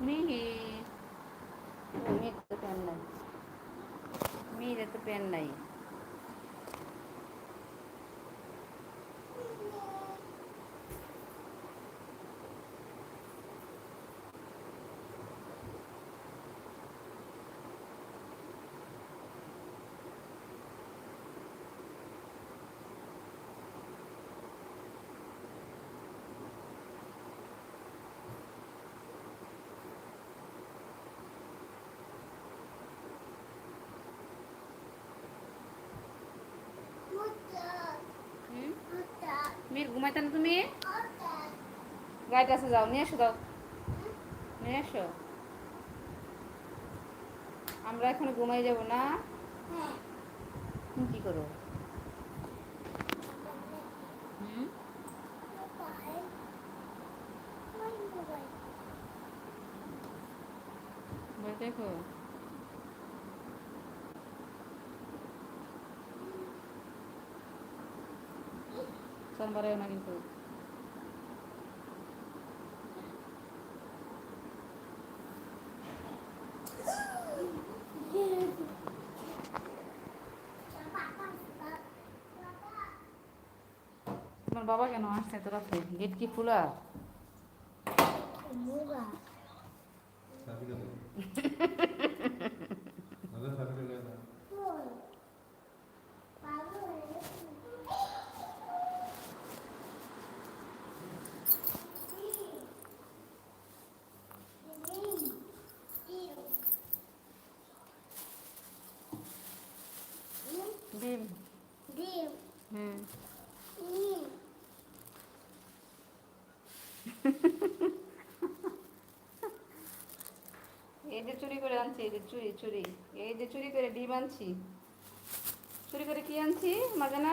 मी मी তো প্যান नाही মিহিরের তো প্যান মিহির ঘুমাইতে না তুমি? গাড়িটা আছে যাও, নিয়ে এসো দাও নিয়ে এসো আমরা এখন ঘুমাই যাব না। কি করো? হুম? দেখো সোমবারে না কিন্তু তোমার বাবা কেন আসছে তো রাতে গেট কি খোলা চাবি দাও দাদা চাবি দাও না ডিম হুম এই যে চুরি করে আনছি এই যে চুরি চুরি। এই যে চুরি করে ডিম আনছি। চুরি করে কি আনছি মাজানা?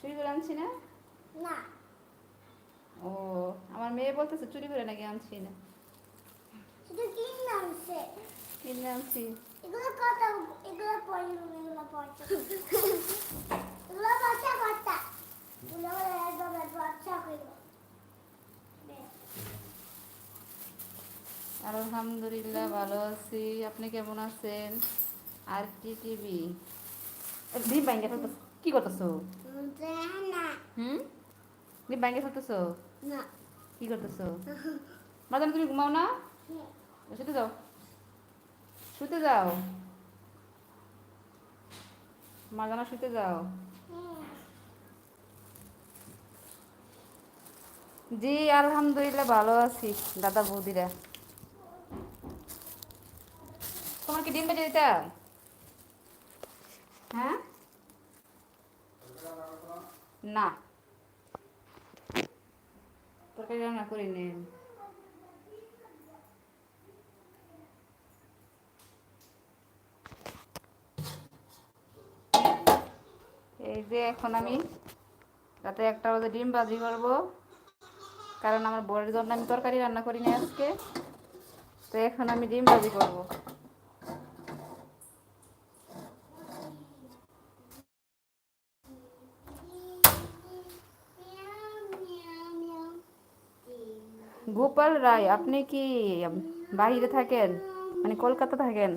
চুরি করে আনছি না? ও আমার মেয়ে বলতেছে চুরি করে নাকি আনছি না। কিনে আনছি। এগুলো কত এগুলো পড়ি এগুলো পড়ছে আলহামদুলিল্লাহ ভালো আছি। আপনি কেমন আছেন? আর কি টিভি? ডিম ফেলতেছ। কি করতেছো? না। হুম? ডিম ব্যাঙ্গে ফেলতেছো? না। কি করতেছো? মাদাম তুমি ঘুমাও না? শুতে যাও। শুতে যাও। মাজানা শুতে যাও। জি আলহামদুলিল্লাহ ভালো আছি দাদা বৌদিরা। তোমার কি ডিম বেজে দিতা? হ্যাঁ? না। তরকারি রান্না করি নি এই যে এখন আমি রাতে একটা বাজে ডিম ভাজি করব। কারণ আমার বড়ের জন্য আমি তরকারি রান্না করি নি আজকে। তো এখন আমি ডিম ভাজি করব। গোপাল রায় আপনি কি বাইরে থাকেন? মানে কলকাতা থাকেন?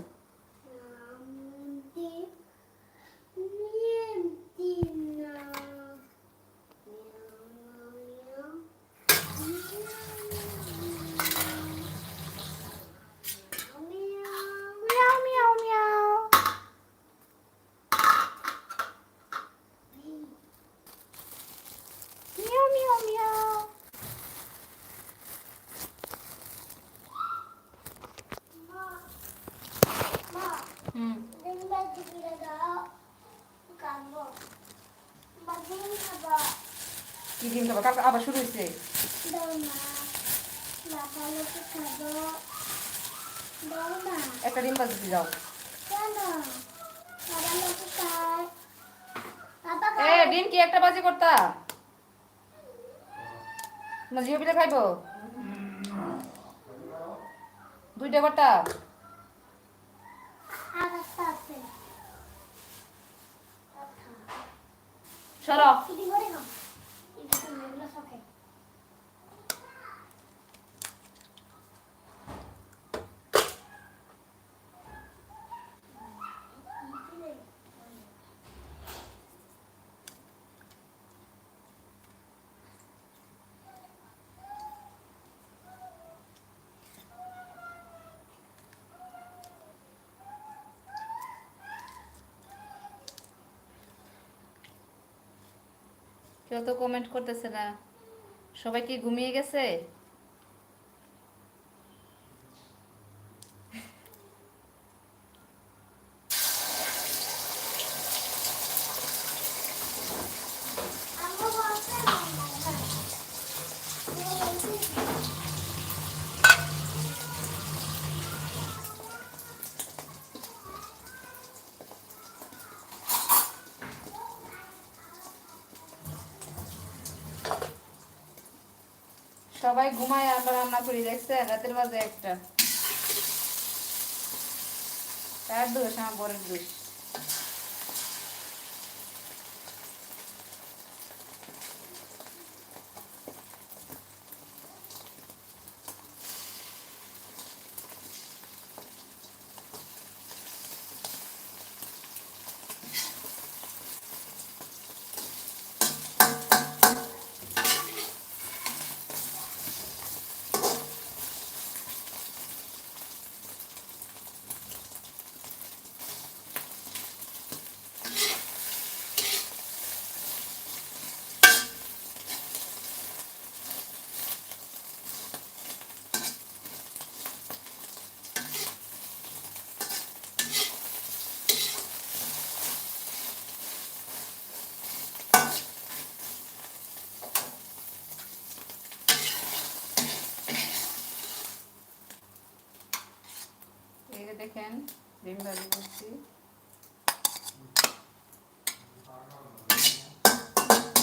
খাব কালকে আবার শুরু হয়েছে। একটা ডিম দিয়ে যাও। এ, ডিম কি একটা বাজি করতা? না জিও পিঠা খাইবো? দুইটা করতা? সর। কেউ তো কমেন্ট করতেছে না। সবাই কি ঘুমিয়ে গেছে? সবাই ঘুমায় আমরা রান্না করি দেখছে রাতের বাজে একটা। তার দোষ আমার বরের দোষ। দেখেন, ডিম ভাজি করছি।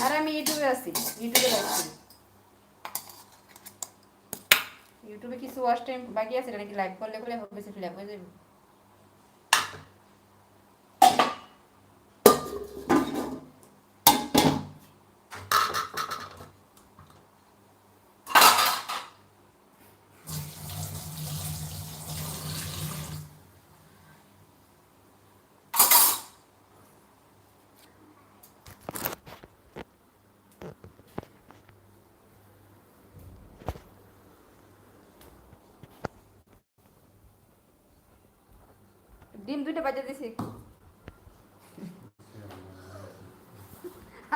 আর আমি ইউটিউবে আছি, ইউটিউবে লাইভ ইউটিউবে কিছু ওয়াচ টাইম বাকি আছে নাকি লাইভ করলে করলে হবে, সেটা লাইভ হয়ে যাবে। ডিম দুইটা বাজে দিছি।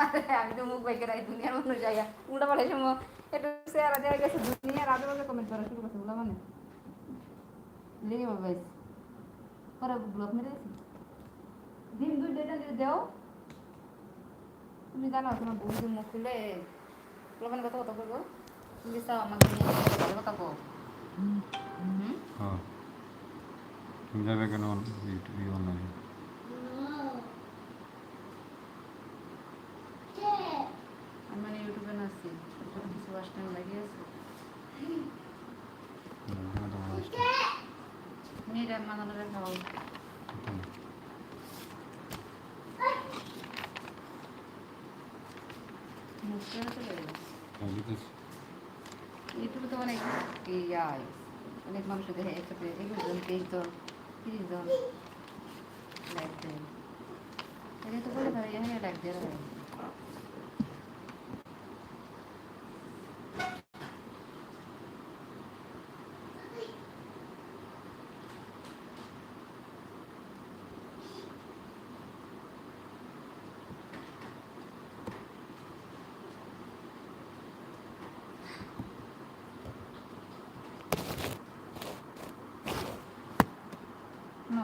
আরে আমি তো মুখ বাইকে রাখি দুনিয়ার মানুষ জায়গা উল্টা পাল্টা সময় একটু চেহারা দেওয়া গেছে দুনিয়ার আজে বাজে কমেন্ট করা শুরু করছে বলা মানে। লেগে বাবা পরে ব্লক মেরে দিছি। ডিম দুইটা যদি দেও তুমি জানো তোমার বউদের মুখ খুলে মানে কথা কথা বলব তুমি চাও আমাকে নিয়ে কথা বল হুম। হ্যাঁ। যাবে কেন ইউটিউবে অনলাইনে আমি ইউটিউবে নাচছি ছোট ছোট কিছু ওয়াশ টাইম আছে। মেয়েরা মানানোর খাওয়া মুখটা চলে গেল। ইউটিউবে তো অনেক ইয়াই অনেক মানুষ দেখে একসাথে তেইশ জন তিরিশ লাইক দেয় এটা তো বলে ধরে এখানে লাইক দেওয়া